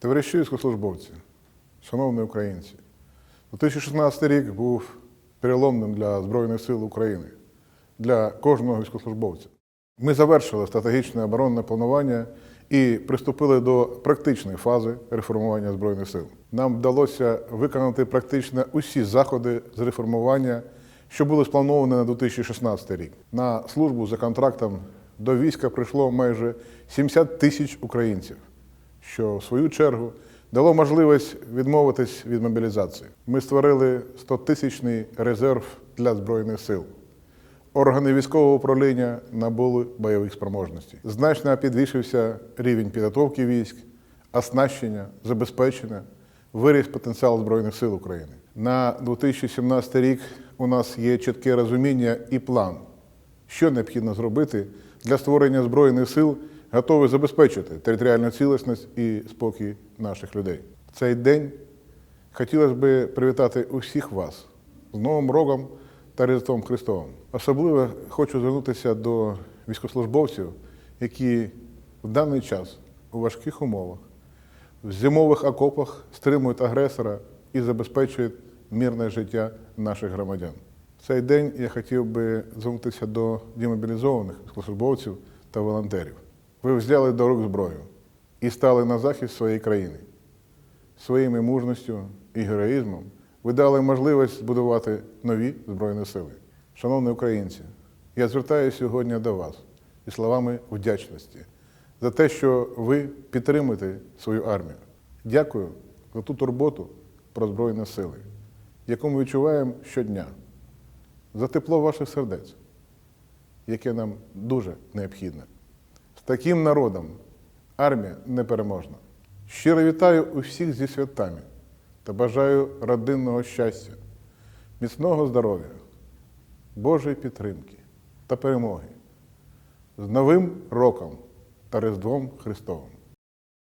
Товариші військовослужбовці, шановні українці, 2016 рік був переломним для Збройних сил України, для кожного військовослужбовця. Ми завершили стратегічне оборонне планування і приступили до практичної фази реформування Збройних сил. Нам вдалося виконати практично усі заходи з реформування, що були сплановані на 2016 рік. На службу за контрактом до війська прийшло майже 70 тисяч українців що в свою чергу дало можливість відмовитись від мобілізації. Ми створили 100-тисячний резерв для Збройних сил. Органи військового управління набули бойових спроможностей. Значно підвищився рівень підготовки військ, оснащення, забезпечення, виріс потенціал Збройних сил України. На 2017 рік у нас є чітке розуміння і план, що необхідно зробити для створення Збройних сил, готові забезпечити територіальну цілісність і спокій наших людей. Цей день хотілося б привітати усіх вас з Новим роком та Різдвом Христовим. Особливо хочу звернутися до військовослужбовців, які в даний час у важких умовах, в зимових окопах стримують агресора і забезпечують мирне життя наших громадян. В цей день я хотів би звернутися до демобілізованих військовослужбовців та волонтерів. Ви взяли до рук зброю і стали на захист своєї країни. Своїми мужністю і героїзмом ви дали можливість збудувати нові Збройні сили. Шановні українці, я звертаюся сьогодні до вас із словами вдячності за те, що ви підтримуєте свою армію. Дякую за ту турботу про Збройні сили, яку ми відчуваємо щодня, за тепло ваших сердець, яке нам дуже необхідне. Таким народом армія непереможна. Щиро вітаю усіх зі святами та бажаю родинного щастя, міцного здоров'я, Божої підтримки та перемоги з Новим роком та Різдвом Христовим.